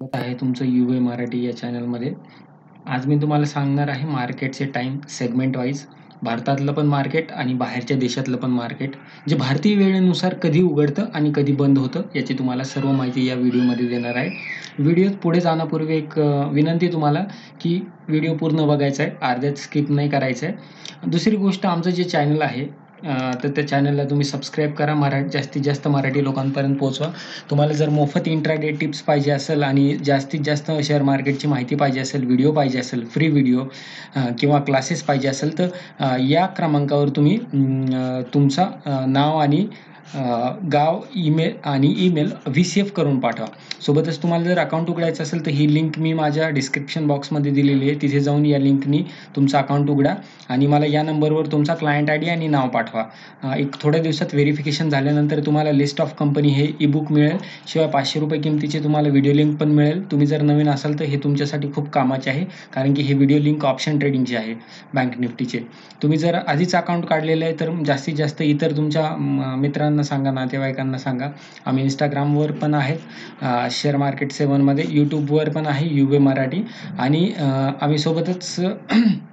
स्वागत आहे तुमचं यू ए मराठी या चॅनलमध्ये आज मी तुम्हाला सांगणार आहे मार्केटचे टाईम सेगमेंट वाईज भारतातलं पण मार्केट आणि बाहेरच्या देशातलं पण मार्केट जे भारतीय वेळेनुसार कधी उघडतं आणि कधी बंद होतं याची तुम्हाला सर्व माहिती या व्हिडिओमध्ये देणार आहे. व्हिडिओ पुढे जाण्यापूर्वी एक विनंती तुम्हाला की व्हिडिओ पूर्ण बघायचा आहे अर्ध्यात स्किप नाही करायचं आहे दुसरी गोष्ट आमचं जे चॅनल आहे तर त्या चॅनलला तुम्ही सबस्क्राईब करा. मरा जास्तीत जास्त मराठी लोकांपर्यंत पोहोचवा. तुम्हाला जर मोफत इंट्राडे टिप्स पाहिजे असेल आणि जास्तीत जास्त शेअर मार्केटची माहिती पाहिजे असेल व्हिडिओ पाहिजे असेल फ्री व्हिडिओ किंवा क्लासेस पाहिजे असेल तर या क्रमांकावर तुम्ही तुमचा नाव आणि गाव ईमेल आणि ईमेल व्ही सी एफ करून पाठवा. सोबतच तुम्हाला जर अकाउंट उघडायचं असेल तर ही लिंक मी माझ्या डिस्क्रिप्शन बॉक्समध्ये दिलेली आहे. तिथे जाऊन या लिंकनी तुमचा अकाउंट उघडा आणि मला या नंबरवर तुमचा क्लायंट आय डी आणि नाव पाठवा. एक थोड्या दिवसात व्हेरिफिकेशन झाल्यानंतर तुम्हाला लिस्ट ऑफ कंपनी हे ई बुक मिळेल. शिवाय पाचशे रुपये किमतीचे तुम्हाला व्हिडिओ लिंक पण मिळेल. तुम्ही जर नवीन असाल तर हे तुमच्यासाठी खूप कामाचे आहे कारण की हे व्हिडिओ लिंक ऑप्शन ट्रेडिंगचे आहे बँक निफ्टीचे. तुम्ही जर आधीच अकाउंट काढलेलं आहे तर जास्तीत जास्त इतर तुमच्या मित्रांना मित्रांना सांगा नातेवाईकांना सांगा. आम्ही इंस्टाग्रामवर पण आहेत शेअर मार्केट सेवनमध्ये यूट्यूबवर पण आहे युवे मराठी. आणि आम्ही सोबतच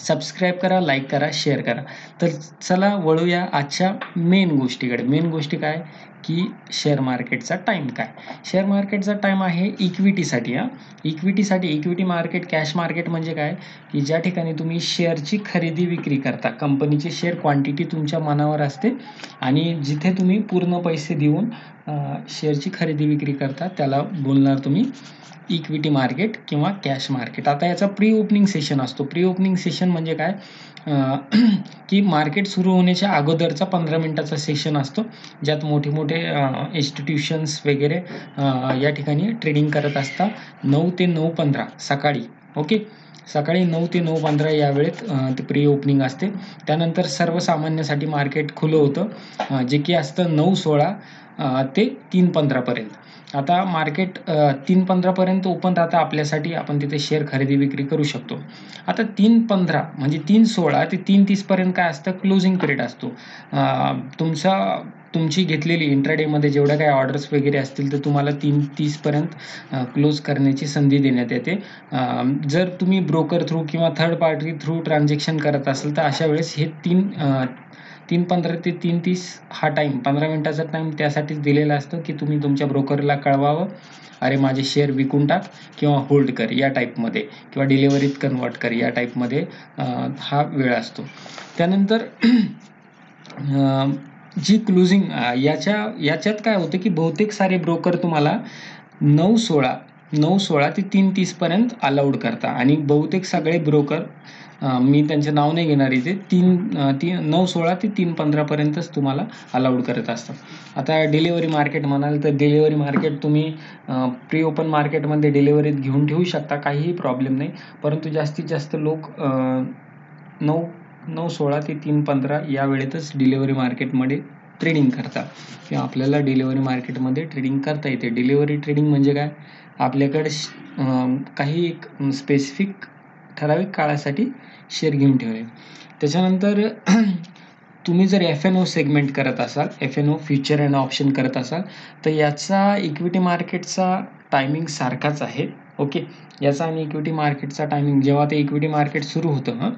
सबस्क्राईब करा लाईक करा शेअर करा. तर चला वळूया आजच्या मेन गोष्टीकडे. मेन गोष्टी काय? की शेअर मार्केटचा टाईम काय? शेअर मार्केटचा टाईम आहे इक्विटीसाठी हां. इक्विटीसाठी इक्विटी मार्केट कॅश मार्केट म्हणजे काय? की ज्या ठिकाणी तुम्ही शेअरची खरेदी विक्री करता. कंपनीची शेअर क्वांटिटी तुमच्या मनावर असते आणि जिथे तुम्ही पूर्ण पैसे देऊन शेअरची खरेदी विक्री करता त्याला बोलणार तुम्ही इक्विटी मार्केट किंवा कॅश मार्केट आता याचा प्री ओपनिंग सेशन असतो. प्री ओपनिंग सेशन म्हणजे काय? की मार्केट सुरू होण्याच्या अगोदरचा पंधरा मिनिटाचा सेशन असतो. ज्यात मोठे मोठे इन्स्टिट्यूशन्स वगैरे या ठिकाणी ट्रेडिंग करत असतात. नऊ ते नऊ पंधरा सकाळी. ओके सकाळी नऊ ते नऊ पंधरा या वेळेत ते प्री ओपनिंग असते. त्यानंतर सर्वसामान्यासाठी मार्केट खुलं होतं. जे की असतं नऊ सोळा ते तीन पंधरापर्यंत आता मार्केट तीन पंधरापर्यंत ओपन राहतं आपल्यासाठी. आपण तिथे शेअर खरेदी विक्री करू शकतो. आता तीन पंधरा म्हणजे तीन सोळा ते तीन तीसपर्यंत काय असतं? क्लोजिंग पिरियड असतो. तुमचा तुमची घेतलेली इंट्राडेमध्ये जेवढ्या काही ऑर्डर्स वगैरे असतील तर तुम्हाला तीन तीसपर्यंत क्लोज करण्याची संधी देण्यात येते. जर तुम्ही ब्रोकर थ्रू किंवा थर्ड पार्टी थ्रू ट्रान्झॅक्शन करत असाल तर अशा वेळेस हे तीन तीन पंधरा ते तीन तीस हा टाईम पंधरा मिनटाचा टाईम त्यासाठीच दिलेला असतो की तुम्ही तुमच्या ब्रोकरला कळवावं. अरे माझे शेअर विकून टाक किंवा होल्ड कर या टाईपमध्ये किंवा डिलेवरीत कन्वर्ट कर या टाईपमध्ये हा वेळ असतो. त्यानंतर जी क्लोजिंग याच्या याच्यात काय होतं की बहुतेक सारे ब्रोकर तुम्हाला नऊ सोळा नऊ सोळा ते तीन तीसपर्यंत अलाउड करता. आणि बहुतेक सगळे ब्रोकर मी त्यांचे नाव नाही घेणार इथे तीन तीन नऊ सोळा ते तीन पंधरापर्यंतच तुम्हाला अलाउड करत असतात. आता डिलेवरी मार्केट म्हणाल तर डिलेवरी मार्केट तुम्ही प्री ओपन मार्केटमध्ये डिलेवरीत घेऊन ठेवू शकता काहीही प्रॉब्लेम नाही. परंतु जास्तीत जास्त लोक नऊ नऊ सोळा ते तीन पंधरा या वेळेतच डिलेवरी मार्केटमध्ये ट्रेडिंग करता. किंवा आपल्याला डिलेवरी मार्केटमध्ये ट्रेडिंग करता येते. डिलेवरी ट्रेडिंग म्हणजे काय? आपल्याकडे श- काही एक स्पेसिफिक ठराविक काळासाठी शेअर घेऊन ठेवले. त्याच्यानंतर तुम्ही जर एफ एन ओ सेगमेंट करत असाल F N O future and option करत असाल तर याचा इक्विटी मार्केटचा टायमिंग सारखाच आहे. ओके याचा आणि इक्विटी मार्केटचा टायमिंग जेव्हा ते इक्विटी मार्केट सुरू होतं हां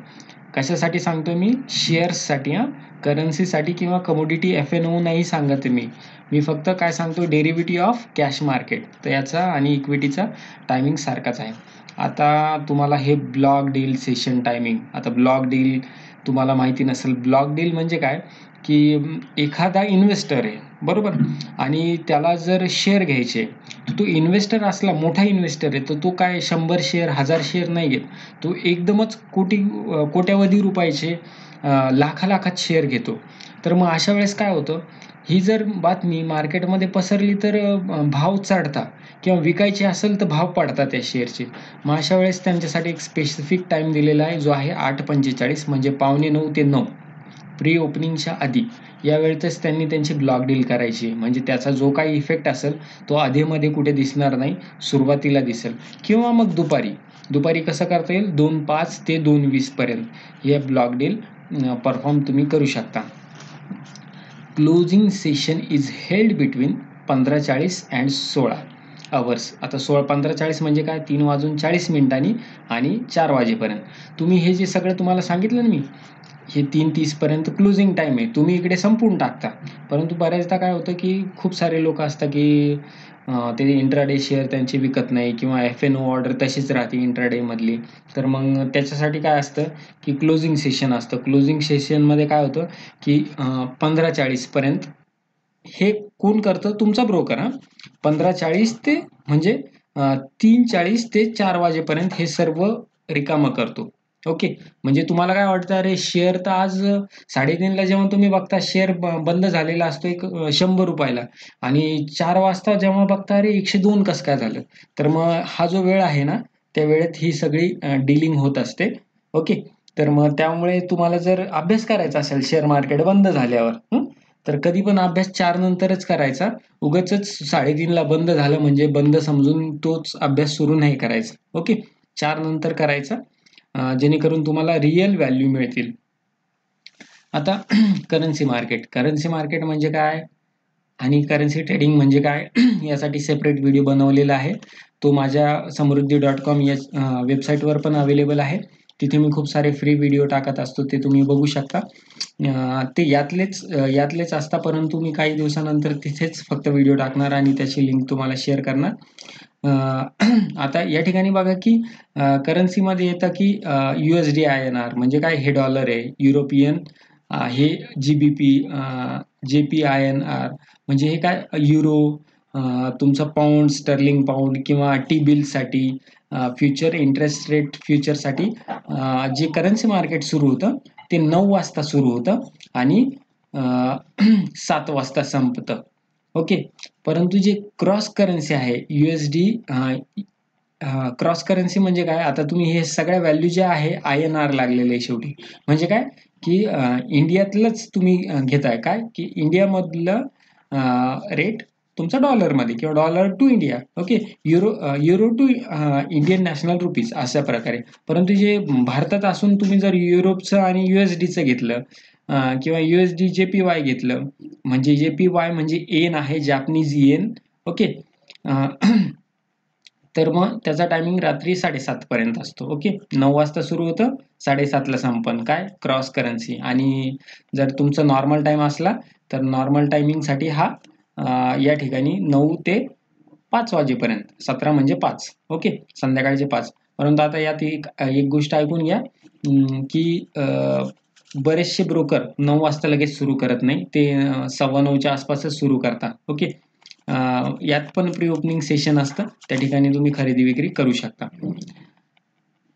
कशासाठी सांगतो मी? शेअर्ससाठी हां. करन्सीसाठी किंवा कमोडिटी एफ एन ओ नाही सांगत मी. मी फक्त काय सांगतो? डेरिव्हेटिव्ह ऑफ कॅश मार्केट तर याचा आणि इक्विटीचा टायमिंग सारखाच आहे. आता तुम्हाला हे ब्लॉक डील सेशन टायमिंग आता ब्लॉक डील तुम्हाला माहिती नसेल. ब्लॉक डील म्हणजे काय? की एखादा इन्व्हेस्टर आहे बरोबर? आणि त्याला जर शेअर घ्यायचे तर तो इन्व्हेस्टर असला मोठा इन्व्हेस्टर आहे तर तो काय शंभर शेअर हजार शेअर नाही घेत. तो एकदमच कोटी कोट्यावधी रुपयाचे लाखा लाखात शेअर घेतो. तर मग अशा वेळेस काय होतं? ही जर बातमी मार्केटमध्ये पसरली तर भाव चढता किंवा विकायचे असेल तर भाव पडतात त्या शेअरचे मग अशा वेळेस त्यांच्यासाठी एक स्पेसिफिक टाईम दिलेला आहे जो आहे आठ पंचेचाळीस म्हणजे पावणे नऊ ते नऊ. प्री ओपनिंगच्या आधी या वेळेतच त्यांनी त्यांची ब्लॉक डील करायची. म्हणजे त्याचा जो काही इफेक्ट असेल तो आधीमध्ये कुठे दिसणार नाही सुरुवातीला दिसेल. किंवा मग दुपारी. दुपारी कसं करता येईल? दोन पाच ते दोन वीसपर्यंत हे ब्लॉक डील परफॉर्म तुम्ही करू शकता. Closing session is held between पंधरा चाळीस अँड सोळा अवर्स आता सोळा पंधरा चाळीस म्हणजे काय? तीन वाजून चाळीस मिनिटांनी आणि चार वाजेपर्यंत. तुम्ही हे जे सगळं तुम्हाला सांगितलं ना मी हे तीन तीसपर्यंत क्लोजिंग टाईम आहे. तुम्ही इकडे संपून टाकता. परंतु बऱ्याचदा काय होतं की खूप सारे लोक असतात की ते इंट्राडे शेअर त्यांचे विकत नाही किंवा एफ एन ओ ऑर्डर तशीच राहते इंट्राडेमधली तर मग त्याच्यासाठी काय असतं की क्लोजिंग सेशन असतं. क्लोजिंग सेशनमध्ये काय होतं की पंधरा चाळीसपर्यंत हे कोण करतं? तुमचा ब्रोकर हा. पंधरा चाळीस ते म्हणजे तीन चाळीस ते चार वाजेपर्यंत हे सर्व रिकामं करतो. ओके म्हणजे तुम्हाला काय वाटतं? अरे शेअर तर आज साडेतीनला जेव्हा तुम्ही बघता शेअर बंद झालेला असतो एक शंभर रुपयाला. आणि चार वाजता जेव्हा बघता अरे एकशे दोन कसं काय झालं? तर मग हा जो वेळ आहे ना त्या वेळेत ही सगळी डिलिंग होत असते. ओके तर मग त्यामुळे तुम्हाला जर अभ्यास करायचा असेल शेअर मार्केट बंद झाल्यावर तर कधी पण अभ्यास चार नंतरच करायचा. उगच साडेतीनला बंद झालं म्हणजे बंद समजून तोच अभ्यास सुरू नाही करायचा. ओके चार नंतर करायचा. जेणेकरून तुम्हाला रिअल व्हॅल्यू मिळतील. आता करन्सी मार्केट करन्सी मार्केट म्हणजे काय? आणि करन्सी ट्रेडिंग म्हणजे काय? यासाठी सेपरेट व्हिडिओ बनवलेला आहे. तो माझ्या समृद्धी डॉट कॉम या वेबसाईटवर पण अवेलेबल आहे. तिथे मी खूप सारे फ्री व्हिडिओ टाकत असतो ते तुम्ही बघू शकता. ते यातलेच यातलेच असता परंतु मी काही दिवसानंतर तिथेच फक्त व्हिडिओ टाकणार आणि त्याची लिंक तुम्हाला शेअर करणार. आता या ठिकाणी बघा की करन्सीमध्ये येतं की U S D I N R म्हणजे काय? हे डॉलर आहे. युरोपियन हे G B P J P I N R म्हणजे हे काय? युरो तुमचं पाऊंड स्टर्लिंग पाऊंड किंवा टी बिलसाठी फ्युचर इंटरेस्ट रेट फ्युचरसाठी जे करन्सी मार्केट सुरू होतं ते नऊ वाजता सुरू होतं आणि सात वाजता संपतं. ओके. परंतु जे क्रॉस करन्सी आहे यूएसडी क्रॉस करन्सी म्हणजे काय? आता तुम्ही हे सगळ्या व्हॅल्यू जे आहे आय एन आर लागलेले शेवटी. म्हणजे काय? की इंडियातलंच तुम्ही घेताय. काय? की इंडियामधलं रेट तुमचा डॉलरमध्ये किंवा dollar to India. Okay. Euro euro to Indian national rupees अशा प्रकारे. परंतु जे भारतात असून तुम्ही जर युरोपचं आणि यू एस डीचं घेतलं किंवा U S D J P Y घेतलं. म्हणजे जे पी वाय म्हणजे एन आहे जॅपनीज येन ओके तर मग त्याचा टायमिंग रात्री साडेसातपर्यंत असतो. ओके नऊ वाजता सुरू होतं साडेसातला संपन. काय? क्रॉस करन्सी आणि जर तुमचं नॉर्मल टाईम असला तर नॉर्मल टायमिंगसाठी हा या ठिकाणी नऊ ते पाच वाजेपर्यंत. सतरा म्हणजे पाच. ओके संध्याकाळचे पाच. परंतु आता यात एक एक गोष्ट ऐकून घ्या. की बरेचसे ब्रोकर नऊ वाजता लगेच सुरू करत नाही ते सव्वा नऊच्या आसपासच सुरू करतात. ओके यात पण प्री ओपनिंग सेशन असतं. त्या ठिकाणी तुम्ही खरेदी विक्री करू शकता.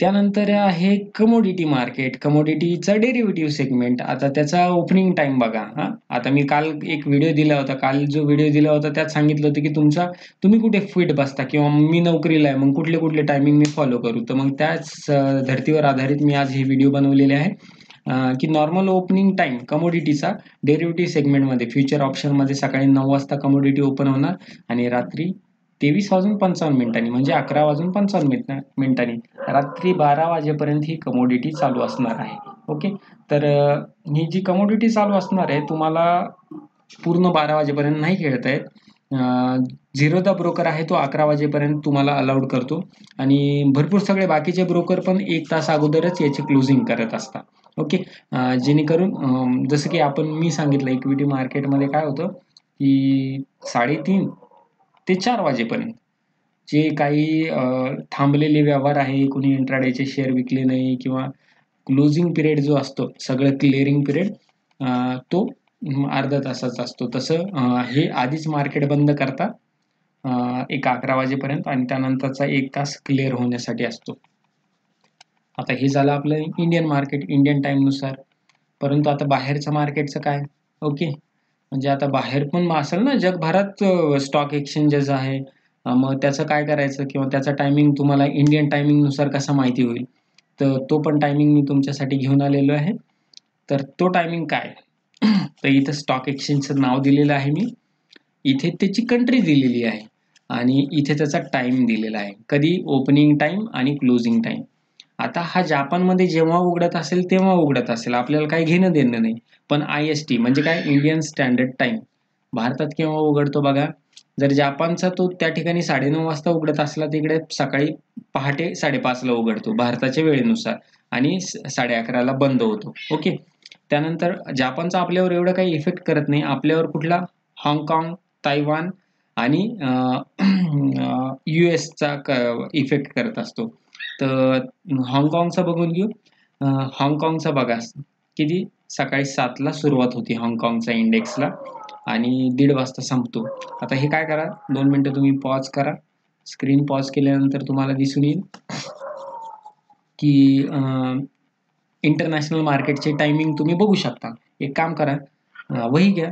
त्यानंतर आहे कमोडिटी मार्केट कमोडिटीचा डेरिव्हेटिव्ह सेगमेंट आता त्याचा ओपनिंग टाइम बघा हा. आता मी काल एक व्हिडिओ दिला होता. काल जो व्हिडिओ दिला होता त्यात सांगितलं होतं की तुमचा तुम्ही कुठे फिट बसता? किंवा मी नोकरीला आहे मग कुठले कुठले टायमिंग मी फॉलो करू? तर मग त्याच धर्तीवर आधारित मी आज हे व्हिडिओ बनवलेले आहे. की नॉर्मल ओपनिंग टाईम कमोडिटीचा डेरिव्हेटिव्ह सेगमेंटमध्ये फ्युचर ऑप्शनमध्ये सकाळी नऊ वाजता कमोडिटी ओपन होणार आणि रात्री तेवीस वाजून पंचावन्न मिनिटांनी म्हणजे अकरा वाजून पंचावन्न मिनिट मिनिटांनी रात्री बारा वाजेपर्यंत ही कमोडिटी चालू असणार आहे. ओके तर ही जी कमोडिटी चालू असणार आहे तुम्हाला पूर्ण बारा वाजेपर्यंत नाही खेळता येत. झिरो ब्रोकर आहे तो अकरा वाजेपर्यंत तुम्हाला अलाउड करतो. आणि भरपूर सगळे बाकीचे ब्रोकर पण एक तास अगोदरच याची क्लोजिंग करत असतात. ओके. जेणेकरून जसं की आपण मी सांगितलं इक्विटी मार्केटमध्ये काय होतं की साडेतीन ते चार वाजेपर्यंत जे काही थांबलेले व्यवहार आहे कुणी इंट्राडेचे शेअर विकले नाही किंवा क्लोजिंग पिरियड जो असतो सगळं क्लिअरिंग पिरियड तो अर्धा तासाचा असतो. तसं हे आधीच मार्केट बंद करता एक अकरा वाजेपर्यंत आणि त्यानंतरचा एक तास क्लिअर होण्यासाठी असतो. आता हे झालं आपलं इंडियन मार्केट इंडियन टाईमनुसार परंतु आता बाहेरचं मार्केटचं काय? ओके म्हणजे आता बाहेर पण असेल ना जगभरात स्टॉक एक्सचेंजेस आहे. मग त्याचं काय करायचं किंवा त्याचा टायमिंग तुम्हाला इंडियन टायमिंगनुसार कसा माहिती होईल? तर तो पण टायमिंग मी तुमच्यासाठी घेऊन आलेलो आहे. तर तो टायमिंग काय? तर इथं स्टॉक एक्सचेंजचं नाव दिलेलं आहे मी. इथे त्याची कंट्री दिलेली आहे. आणि इथे त्याचा टाईम दिलेला आहे. कधी? ओपनिंग टाईम आणि क्लोजिंग टाईम आता हा जापानमध्ये जेव्हा उघडत असेल तेव्हा उघडत असेल. आपल्याला काही घेणं देणं नाही. पण आय एस टी म्हणजे काय? इंडियन स्टँडर्ड टाइम भारतात केव्हा उघडतो बघा? जर जापानचा तो त्या ठिकाणी साडेनऊ वाजता उघडत असला तिकडे सकाळी पहाटे साडेपाचला उघडतो भारताच्या वेळेनुसार. आणि साडे अकराला बंद होतो. ओके? त्यानंतर जापानचा आपल्यावर एवढं काही इफेक्ट करत नाही. आपल्यावर कुठला? हाँगकाँग तायवान आणि यू एसचा इफेक्ट करत असतो. तर हाँगकाँगचा बघून घेऊ. हाँगकाँगचा बघा. किती? सकाळी सातला सुरुवात होती हाँगकाँगचा इंडेक्सला आणि दीड वाजता संपतो. आता हे काय करा? दोन मिनटं तुम्ही पॉज करा. स्क्रीन पॉज केल्यानंतर तुम्हाला दिसून येईल की इंटरनॅशनल मार्केटचे टायमिंग तुम्ही बघू शकता. एक काम करा. वही घ्या.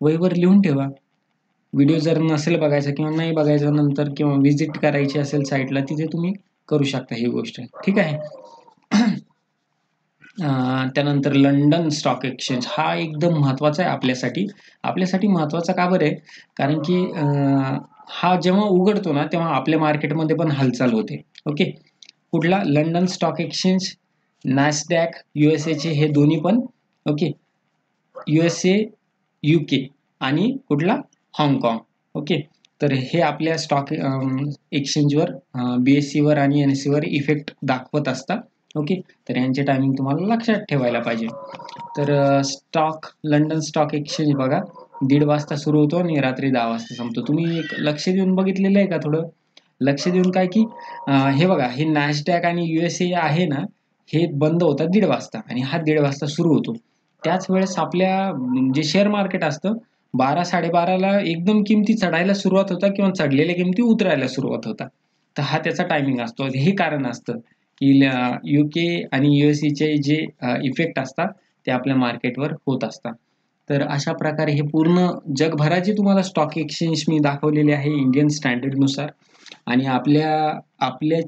वहीवर लिहून ठेवा. व्हिडिओ जर नसेल बघायचा किंवा नाही बघायचा नंतर किंवा व्हिजिट करायची असेल साईटला तिथे तुम्ही करू शकता ही गोष्ट. ठीक आहे? त्यानंतर लंडन स्टॉक एक्सचेंज हा एकदम महत्त्वाचा आहे आपल्यासाठी. आपल्यासाठी महत्त्वाचा का बरं आहे? कारण की हा जेव्हा उघडतो ना तेव्हा आपल्या मार्केटमध्ये पण हालचाल होते. ओके? कुठला? London stock exchange NASDAQ U S एचे हे दोन्ही पण okay? U S A U K आणि कुठला? हाँगकाँग ओके? तर हे आपल्या स्टॉक एक्सचेंजवर बी एस सीवर आणि एन एस सीवर इफेक्ट दाखवत असतात. ओके तर यांचे टायमिंग तुम्हाला लक्षात ठेवायला पाहिजे. तर स्टॉक लंडन स्टॉक एक्सचेंज बघा. दीड वाजता सुरू होतो आणि रात्री दहा वाजता संपतो. तुम्ही एक लक्ष देऊन बघितलेलं आहे का थोडं? लक्ष देऊन काय की हे बघा हे नॅशडॅक आणि यू एस ए आहे ना हे बंद होतात दीड वाजता आणि हा दीड वाजता सुरू होतो. त्याच वेळेस आपल्या जे शेअर मार्केट असतं बारा साडेबाराला एकदम किमती चढायला सुरुवात होता किंवा चढलेल्या किमती उतरायला सुरुवात होता. तर हा त्याचा टायमिंग असतो. हे कारण असतं की यू के आणि यू एस चे जे इफेक्ट असतात ते आपल्या मार्केटवर होत असतात. तर अशा प्रकारे हे पूर्ण जगभराचे तुम्हाला स्टॉक एक्सचेंज मी दाखवलेले आहे इंडियन स्टँडर्डनुसार आणि आपल्या आपल्या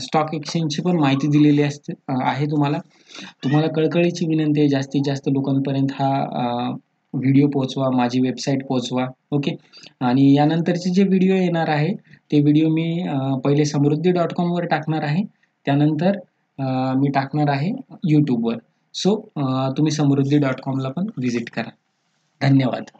स्टॉक एक्सचेंजची पण माहिती दिलेली असते आहे तुम्हाला. तुम्हाला कळकळीची विनंती आहे जास्तीत जास्त लोकांपर्यंत हा व्हिडिओ पोचवा माझी वेबसाईट पोचवा ओके आणि यानंतरचे जे व्हिडिओ येणार आहे ते व्हिडिओ मी पहिले समृद्धी डॉट कॉमवर टाकणार आहे. त्यानंतर मी टाकणार आहे यूट्यूबवर सो तुम्ही समृद्धी डॉट कॉमला पण व्हिजिट करा. धन्यवाद.